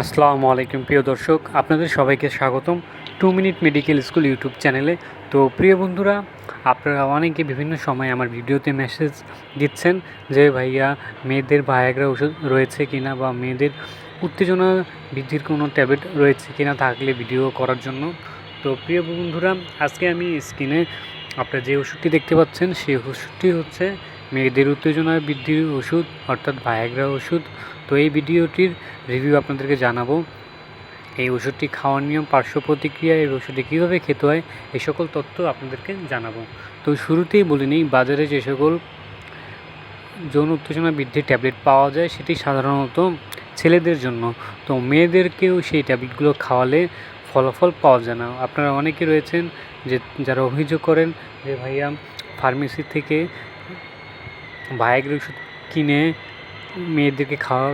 আসসালামু আলাইকুম, প্রিয় দর্শক। আপনাদের সবাইকে স্বাগতম two minute medical school YouTube চ্যানেলে। তো প্রিয় বন্ধুরা, আপনারা অনেকে বিভিন্ন সময় আমার ভিডিওতে মেসেজ দিচ্ছেন যে, ভাইয়া, মেয়েদের ভায়াগ্রা ওষুধ রয়েছে কিনা বা মেয়েদের উত্তেজনা বৃদ্ধির কোনো ট্যাবলেট রয়েছে কিনা থাকলে ভিডিও করার জন্য? তো প্রিয় বন্ধুরা, আজকে আমি স্ক্রিনে আপনারা যে ওষুধটি দেখতে পাচ্ছেন, সেই ওষুধটি হচ্ছে মেয়েদের উত্তেজনা বৃদ্ধির ওষুধ, অর্থাৎ ভায়াগ্রা ওষুধ। তো এই ভিডিওটির রিভিউ আপনাদেরকে জানাব। এই ওষুধটি খাওয়ার নিয়ম, পার্শ্ব প্রতিক্রিয়া, এই ওষুধটি কীভাবে খেতে হয়, এই সকল তথ্য আপনাদেরকে জানাব। তো শুরুতেই বলে নিই, বাজারে যে সকল যৌন উত্তেজনা বৃদ্ধির ট্যাবলেট পাওয়া যায়, সেটি সাধারণত ছেলেদের জন্য। তো মেয়েদেরকেও সেই ট্যাবলেটগুলো খাওয়ালে ফলাফল পাওয়া যায় না। আপনারা অনেকে রয়েছেন যে, যারা অভিযোগ করেন যে, ভাইয়া, ফার্মেসি থেকে ভায়াগ্রা ওষুধ কিনে মেয়েদেরকে খাওয়া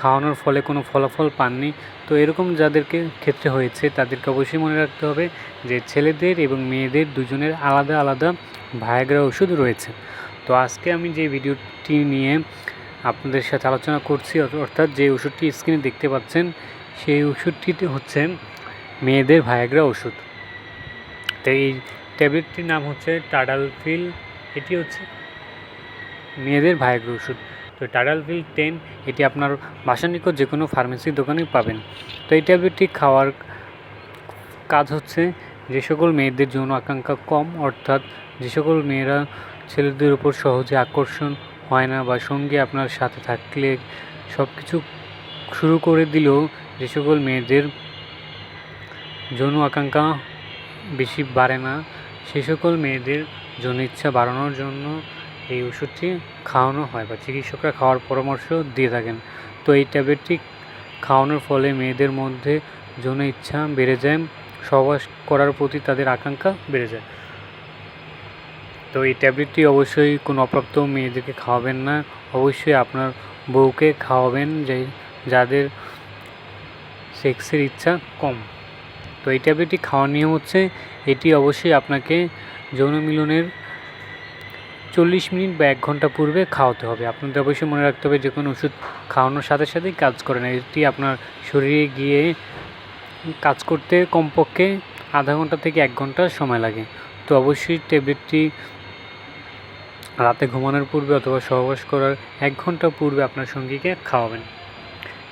খাওয়ানোর ফলে কোনো ফলাফল পাননি। তো এরকম যাদেরকে ক্ষেত্রে হয়েছে, তাদেরকে অবশ্যই মনে রাখতে হবে যে ছেলেদের এবং মেয়েদের দুজনের আলাদা আলাদা ভায়াগ্রা ওষুধ রয়েছে। তো আজকে আমি যে ভিডিওটি নিয়ে আপনাদের সাথে আলোচনা করছি অর্থাৎ যে ওষুধটি স্ক্রিনে দেখতে পাচ্ছেন, সেই ওষুধটিতে হচ্ছে মেয়েদের ভায়াগ্রা ওষুধ। তো এই ট্যাবলেটটির নাম হচ্ছে টাডালফিল, এটি হচ্ছে মেয়েদের ভায়াগ্রা ওষুধ। তো টাডালফিল টেন এটি আপনার বাসার নিকট যে কোনো ফার্মেসির দোকানে পাবেন। তো এই ট্যাবলেটটি খাওয়ার কাজ হচ্ছে যে সকল মেয়েদের যৌন আকাঙ্ক্ষা কম, অর্থাৎ যে সকল মেয়েরা ছেলেদের উপর সহজে আকর্ষণ হয় না বা সঙ্গে আপনার সাথে থাকলে সব কিছু শুরু করে দিলেও যে সকল মেয়েদের যৌন আকাঙ্ক্ষা বেশি বাড়ে না, সে সকল মেয়েদের যৌন ইচ্ছা বাড়ানোর জন্য এই ওষুধটি খাওয়ানো হয় বা চিকিৎসকরা খাওয়ার পরামর্শ দিয়ে থাকেন। তো এই ট্যাবলেটটি খাওয়ানোর ফলে মেয়েদের মধ্যে যৌন ইচ্ছা বেড়ে যায়, সহবাস করার প্রতি তাদের আকাঙ্ক্ষা বেড়ে যায়। তো এই ট্যাবলেটটি অবশ্যই কোনো অপ্রাপ্ত মেয়েদেরকে খাওয়াবেন না, অবশ্যই আপনার বউকে খাওয়াবেন যে যাদের সেক্সের ইচ্ছা কম। তো এই ট্যাবলেটটি খাওয়ার নিয়ম হচ্ছে, এটি অবশ্যই আপনাকে যৌন মিলনের চল্লিশ মিনিট বা এক ঘণ্টা পূর্বে খাওয়াতে হবে। আপনাদের অবশ্যই মনে রাখতে হবে যে কোনো ওষুধ খাওয়ানোর সাথে সাথেই কাজ করে না এটি আপনার শরীরে গিয়ে কাজ করতে কমপক্ষে আধা ঘণ্টা থেকে এক ঘণ্টা সময় লাগে। তো অবশ্যই ট্যাবলেটটি রাতে ঘুমানোর পূর্বে অথবা সহবাস করার এক ঘণ্টা পূর্বে আপনার সঙ্গীকে খাওয়াবেন।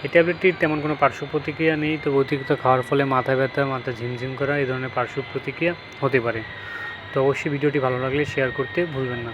এই ট্যাবলেটটির তেমন কোনো পার্শ্ব প্রতিক্রিয়া নেই তো অতিরিক্ত খাওয়ার ফলে মাথা ব্যথা, মাথা ঝিমঝিম করা এই ধরনের পার্শ্ব প্রতিক্রিয়া হতে পারে। তো অবশ্যই ভিডিওটি ভালো লাগলে শেয়ার করতে ভুলবেন না।